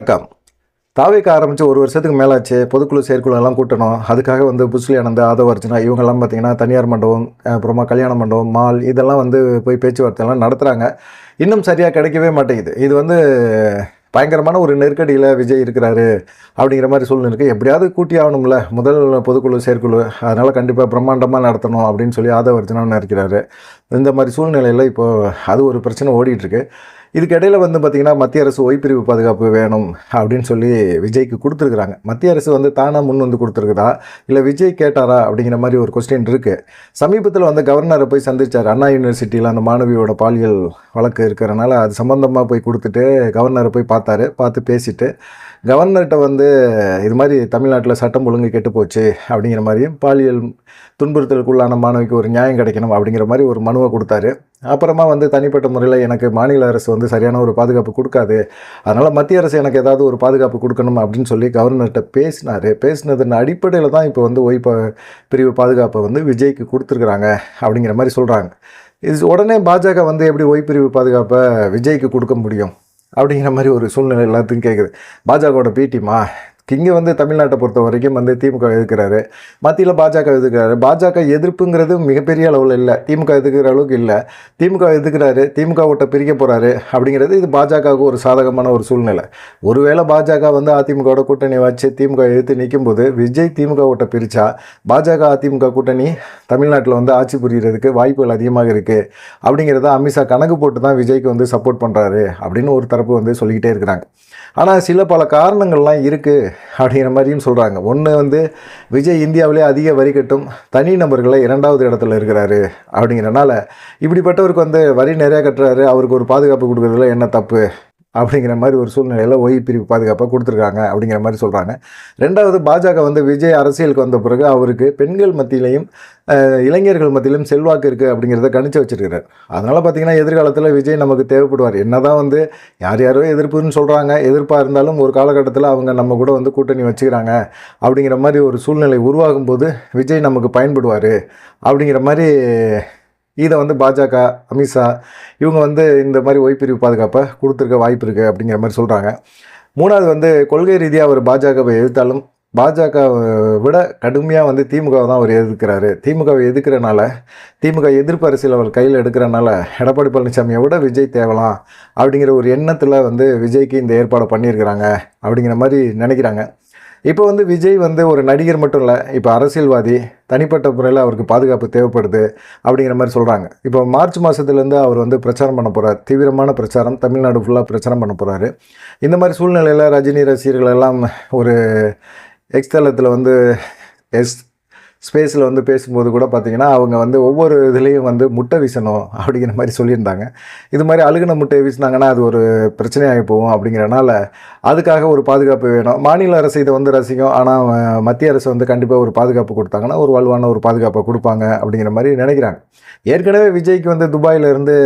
வணக்கம். தாவேக்க ஆரம்பித்து ஒரு வருஷத்துக்கு மேலாச்சு. பொதுக்குழு செயற்குழு எல்லாம் கூட்டணும். அதுக்காக வந்து புஸ்லி ஆனந்த் ஆதவ அர்ஜுனா இவங்கெல்லாம் பார்த்தீங்கன்னா தனியார் மண்டபம் அப்புறமா கல்யாண மண்டபம் மால் இதெல்லாம் வந்து போய் பேச்சுவார்த்தை எல்லாம் நடத்துகிறாங்க இன்னும் சரியாக கிடைக்கவே மாட்டேங்குது. இது வந்து பயங்கரமான ஒரு நெருக்கடியில் விஜய் இருக்கிறாரு அப்படிங்கிற மாதிரி சூழ்நிலை இருக்குது எப்படியாவது கூட்டி ஆகணும்ல. முதல் பொதுக்குழு செயற்குழு. அதனால் கண்டிப்பாக பிரம்மாண்டமாக நடத்தணும் அப்படின்னு சொல்லி ஆதவ அர்ஜுனா நினைக்கிறாரு. இந்த மாதிரி சூழ்நிலையில் இப்போது அது ஒரு பிரச்சனை ஓடிட்டுருக்கு இதுக்கு வந்து பார்த்திங்கன்னா மத்திய அரசு ஓய்பிரிவு பாதுகாப்பு வேணும் அப்படின்னு சொல்லி விஜய்க்கு கொடுத்துருக்குறாங்க. மத்திய அரசு வந்து தானாக முன் வந்து கொடுத்துருக்குதா? இல்லை விஜய் கேட்டாரா? அப்படிங்கிற மாதிரி ஒரு கொஸ்டின் இருக்குது சமீபத்தில் வந்து கவர்னரை போய் சந்திச்சார். அண்ணா யூனிவர்சிட்டியில் அந்த மாணவியோட பாலியல் வழக்கு இருக்கிறனால அது சம்மந்தமாக போய் கொடுத்துட்டு கவர்னரை போய் பார்த்தாரு. பார்த்து பேசிட்டு கவர்னர்கிட்ட வந்து இது மாதிரி தமிழ்நாட்டில் சட்டம் ஒழுங்கு கெட்டு போச்சு அப்படிங்கிற மாதிரியும் பாலியல் துன்புறுத்தலுக்குள்ளான மாணவிக்கு ஒரு நியாயம் கிடைக்கணும் அப்படிங்கிற மாதிரி ஒரு மனுவை கொடுத்தாரு. அப்புறமா வந்து தனிப்பட்ட முறையில் எனக்கு மாநில அரசு வந்து சரியான ஒரு பாதுகாப்பு கொடுக்காது. அதனால் மத்திய அரசு எனக்கு ஏதாவது ஒரு பாதுகாப்பு கொடுக்கணும் அப்படின்னு சொல்லி கவர்னர்கிட்ட பேசினார். பேசினதன் அடிப்படையில் தான் இப்போ வந்து ஒய் பிரிவு பாதுகாப்பை வந்து விஜய்க்கு கொடுத்துருக்குறாங்க அப்படிங்கிற மாதிரி சொல்கிறாங்க இது உடனே பாஜக வந்து எப்படி ஒய் பிரிவு பாதுகாப்பை விஜய்க்கு கொடுக்க முடியும் அப்படிங்கிற மாதிரி ஒரு சூழ்நிலை எல்லாத்துக்கும் கேட்குது பாஜகவோட பிடிமா இங்கே வந்து தமிழ்நாட்டை பொறுத்த வரைக்கும் வந்து திமுக எதிர்க்கிறாரு. மத்தியில் பாஜக எதிர்க்கிறாரு. பாஜக எதிர்ப்புங்கிறது மிகப்பெரிய அளவில் இல்லை. திமுக எதிர்க்கிற அளவுக்கு இல்லை. திமுக எதிர்க்கிறாரு. திமுக விட்ட பிரிக்க போகிறாரு அப்படிங்கிறது இது பாஜகவுக்கு ஒரு சாதகமான ஒரு சூழ்நிலை. ஒருவேளை பாஜக வந்து அதிமுகவோட கூட்டணி வச்சு திமுக எதிர்த்து நிற்கும்போது விஜய் திமுக விட்ட பிரித்தா பாஜக அதிமுக கூட்டணி தமிழ்நாட்டில் வந்து ஆட்சி புரிகிறதுக்கு வாய்ப்புகள் அதிகமாக இருக்குது அப்படிங்கிறத அமித்ஷா கணக்கு போட்டு தான் விஜய்க்கு வந்து சப்போர்ட் பண்ணுறாரு அப்படின்னு ஒரு தரப்பு வந்து சொல்லிக்கிட்டே இருக்கிறாங்க. ஆனால் சில பல காரணங்கள்லாம் இருக்குது அப்படிங்கிற மாதிரியும் சொல்கிறாங்க ஒன்று வந்து விஜய் இந்தியாவிலே அதிக வரி கட்டும் தனி நபர்களை இரண்டாவது இடத்துல இருக்கிறாரு அப்படிங்கிறனால இப்படிப்பட்டவருக்கு வந்து வரி நிறையா கட்டுறாரு அவருக்கு ஒரு பாதுகாப்பு கொடுக்குறதுல என்ன தப்பு? அப்படிங்கிற மாதிரி ஒரு சூழ்நிலையில் ஒய் பிரிவு பாதுகாப்பாக கொடுத்துருக்காங்க அப்படிங்கிற மாதிரி சொல்கிறாங்க ரெண்டாவது பாஜக வந்து விஜய் அரசியலுக்கு வந்த பிறகு அவருக்கு பெண்கள் மத்தியிலையும் இளைஞர்கள் மத்தியிலும் செல்வாக்கு இருக்குது அப்படிங்கிறத கணிச்சு வச்சுருக்கிறார். அதனால் பார்த்தீங்கன்னா எதிர்காலத்தில் விஜய் நமக்கு தேவைப்படுவார். என்ன தான் வந்து யார் யாரோ எதிர்ப்புன்னு சொல்கிறாங்க எதிர்ப்பாக இருந்தாலும் ஒரு காலகட்டத்தில் அவங்க நம்ம கூட வந்து கூட்டணி வச்சுக்கிறாங்க அப்படிங்கிற மாதிரி ஒரு சூழ்நிலை உருவாகும் போது விஜய் நமக்கு பயன்படுவார் அப்படிங்கிற மாதிரி இதை வந்து பாஜக அமித்ஷா இவங்க வந்து இந்த மாதிரி ஓய்பிரிவு பாதுகாப்பை கொடுத்துருக்க வாய்ப்பு இருக்குது அப்படிங்கிற மாதிரி சொல்கிறாங்க மூணாவது வந்து கொள்கை ரீதியாக அவர் பாஜகவை எதிர்த்தாலும் பாஜக விட கடுமையாக வந்து திமுகவை தான் அவர் எதிர்க்கிறாரு. திமுகவை எதிர்க்கிறனால திமுக எதிர்ப்பு அரசியல் அவர் கையில் எடுக்கிறனால எடப்பாடி பழனிசாமியை விட விஜய் தேவலாம் அப்படிங்கிற ஒரு எண்ணத்தில் வந்து விஜய்க்கு இந்த ஏற்பாடை பண்ணியிருக்கிறாங்க அப்படிங்கிற மாதிரி நினைக்கிறாங்க. இப்போ வந்து விஜய் வந்து ஒரு நடிகர் மட்டும் இல்லை இப்போ அரசியல்வாதி தனிப்பட்ட முறையில் அவருக்கு பாதுகாப்பு தேவைப்படுது அப்படிங்கிற மாதிரி சொல்கிறாங்க இப்போ மார்ச் மாதத்துலேருந்து அவர் வந்து பிரச்சாரம் பண்ண போகிறார் தீவிரமான பிரச்சாரம் தமிழ்நாடு ஃபுல்லாக பிரச்சாரம் பண்ண போகிறாரு இந்த மாதிரி சூழ்நிலையில் ரஜினி ரசிகர்கள் எல்லாம் ஒரு எக்ஸ்தலத்தில் வந்து எஸ் ஸ்பேஸில் வந்து பேசும்போது கூட பார்த்திங்கன்னா அவங்க வந்து ஒவ்வொரு இதுலேயும் வந்து முட்டை வீசணும் அப்படிங்கிற மாதிரி சொல்லியிருந்தாங்க. இது மாதிரி அழுகுன முட்டையை வீசினாங்கன்னா அது ஒரு பிரச்சனையாகி போகும் அப்படிங்கிறனால அதுக்காக ஒரு பாதுகாப்பு வேணும். மாநில அரசு இதை வந்து ரசிக்கும். ஆனால் மத்திய அரசு வந்து கண்டிப்பாக ஒரு பாதுகாப்பு கொடுத்தாங்கன்னா ஒரு வலுவான ஒரு பாதுகாப்பை கொடுப்பாங்க அப்படிங்கிற மாதிரி நினைக்கிறாங்க. ஏற்கனவே விஜய்க்கு வந்து துபாயிலிருந்து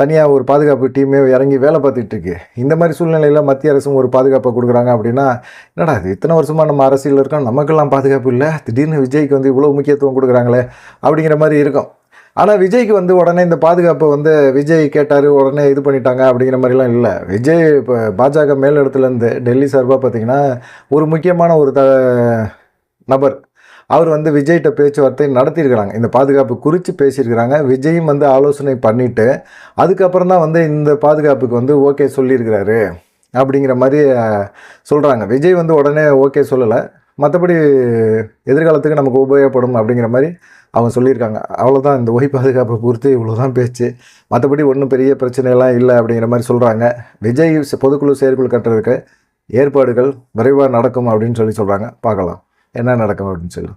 தனியாக ஒரு பாதுகாப்பு டீமே இறங்கி வேலை பார்த்துட்டு இருக்கு. இந்த மாதிரி சூழ்நிலையில் மத்திய அரசும் ஒரு பாதுகாப்பை கொடுக்குறாங்க அப்படின்னா என்னடா இது இத்தனை வருஷமாக நம்ம அரசியல் இருக்கோம் நமக்கெல்லாம் பாதுகாப்பு இல்லை திடீர்னு விஜய்க்கு வந்து இவ்வளோ முக்கியத்துவம் கொடுக்குறாங்களே அப்படிங்கிற மாதிரி இருக்கும். ஆனால் விஜய்க்கு வந்து உடனே இந்த பாதுகாப்பை வந்து விஜய் கேட்டார் உடனே இது பண்ணிட்டாங்க அப்படிங்கிற மாதிரிலாம் இல்லை. விஜய் இப்போ பாஜக மேலிடத்துலேருந்து டெல்லி சார்பாக பார்த்தீங்கன்னா ஒரு முக்கியமான ஒரு த நபர். அவர் வந்து விஜய்கிட்ட பேச்சுவார்த்தை நடத்தியிருக்கிறாங்க. இந்த பாதுகாப்பு குறித்து பேசியிருக்கிறாங்க. விஜயும் வந்து ஆலோசனை பண்ணிவிட்டு அதுக்கப்புறம் தான் வந்து இந்த பாதுகாப்புக்கு வந்து ஓகே சொல்லியிருக்கிறாரு அப்படிங்கிற மாதிரி சொல்கிறாங்க விஜய் வந்து உடனே ஓகே சொல்லலை. மற்றபடி எதிர்காலத்துக்கு நமக்கு உபயோகப்படும் அப்படிங்கிற மாதிரி அவங்க சொல்லியிருக்காங்க. அவ்வளோதான் இந்த ஒய் பாதுகாப்பை பொறுத்து இவ்வளோ தான் பேச்சு. மற்றபடி ஒன்றும் பெரிய பிரச்சனையெல்லாம் இல்லை அப்படிங்கிற மாதிரி சொல்கிறாங்க விஜய் பொதுக்குழு செயற்குழு கட்டுறதுக்கு ஏற்பாடுகள் விரைவாக நடக்கும் அப்படின்னு சொல்லி சொல்கிறாங்க பார்க்கலாம். என்ன நடக்கும் அப்படின்னு சொல்லி.